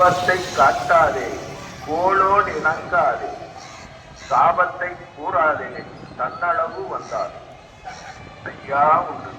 கோபத்தை காட்டாதே கோளோடு இணங்காதே. சாபத்தை கூறாதே தன்னளவு வந்தார். ஐயா உண்டு.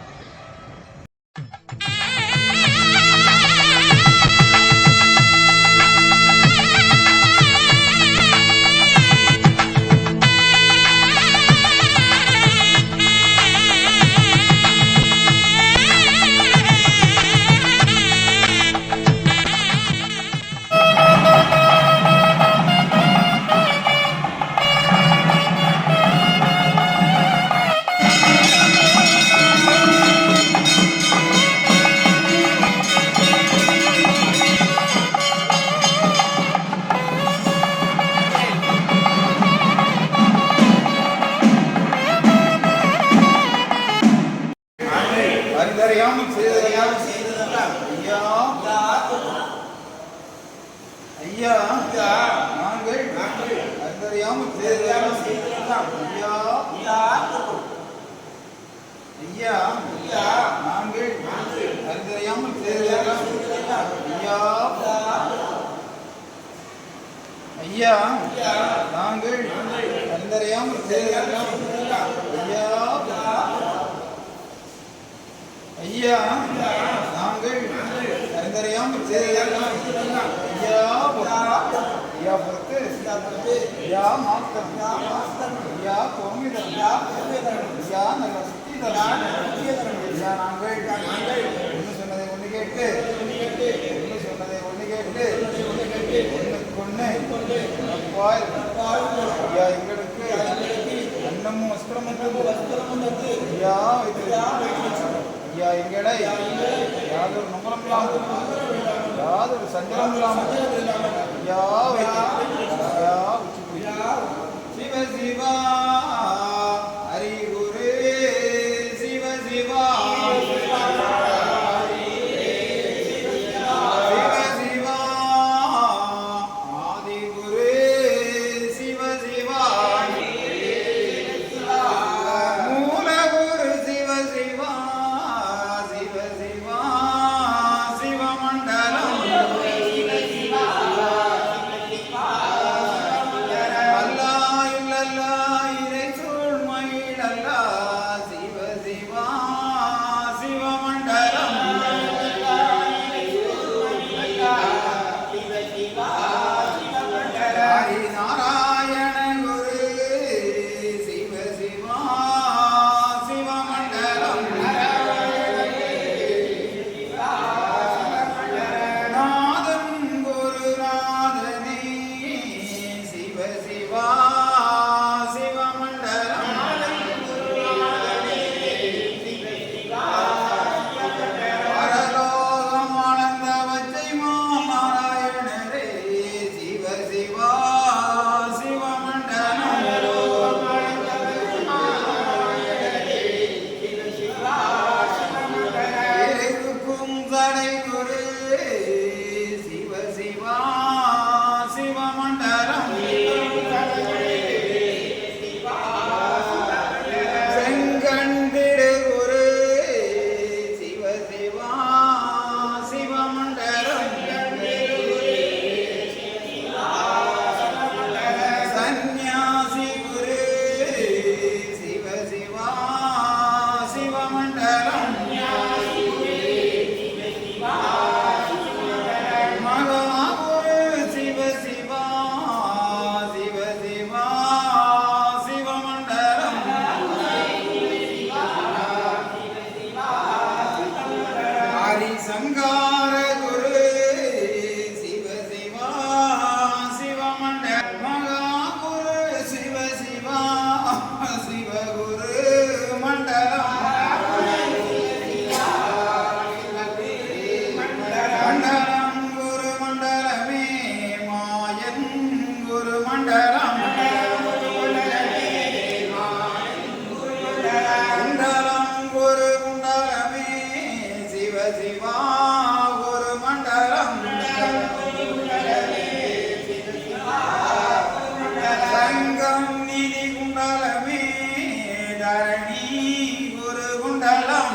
ஐயா நாங்கள் அறிந்தறியாமல் செய்ததெல்லாம் ஐயா ஐயா நாங்கள் அறிந்தறியாமல் செய்ததெல்லாம் ஐயா பொறுத்து ஐயா பொறுத்து ஐயா மாத்தம் ஐயா கோமிதம் ஐயா நல்ல சுத்தி ஐயா நாங்கள் ஒன்று சொன்னதை ஒன்று கேட்டு ஒன்று சொன்னதை ஒன்று கேட்டு ஒன்றுக்கு ஒன்று அப்பாய் ஐயா எங்களுக்கு அன்னமும் வஸ்திரமும் ஐயா ஐயா எங்களை யாதொரு நம்பரம் இல்லாமல் யாதொரு சஞ்சலம் இல்லாமல் ஐயா வைத்து ஐயா ஒரு குண்டலம்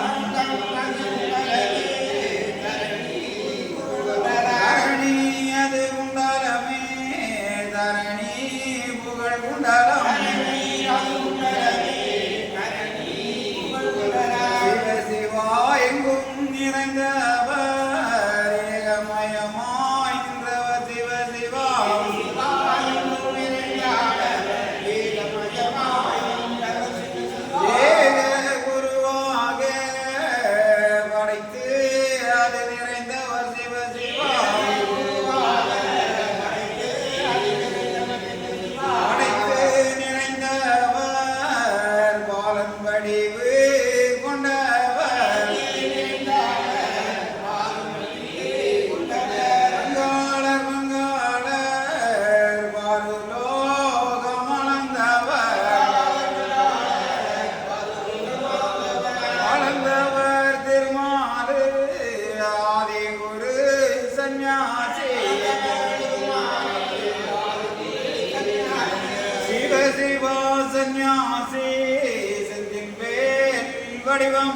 கனிவு கொண்டவர். மங்காளர் மங்காளர் பாருலோகம் அளந்தவர் அளந்தவர் திருமாறு ஆதி குரு சிவ சிவா சந்நியாசி. வடிவம்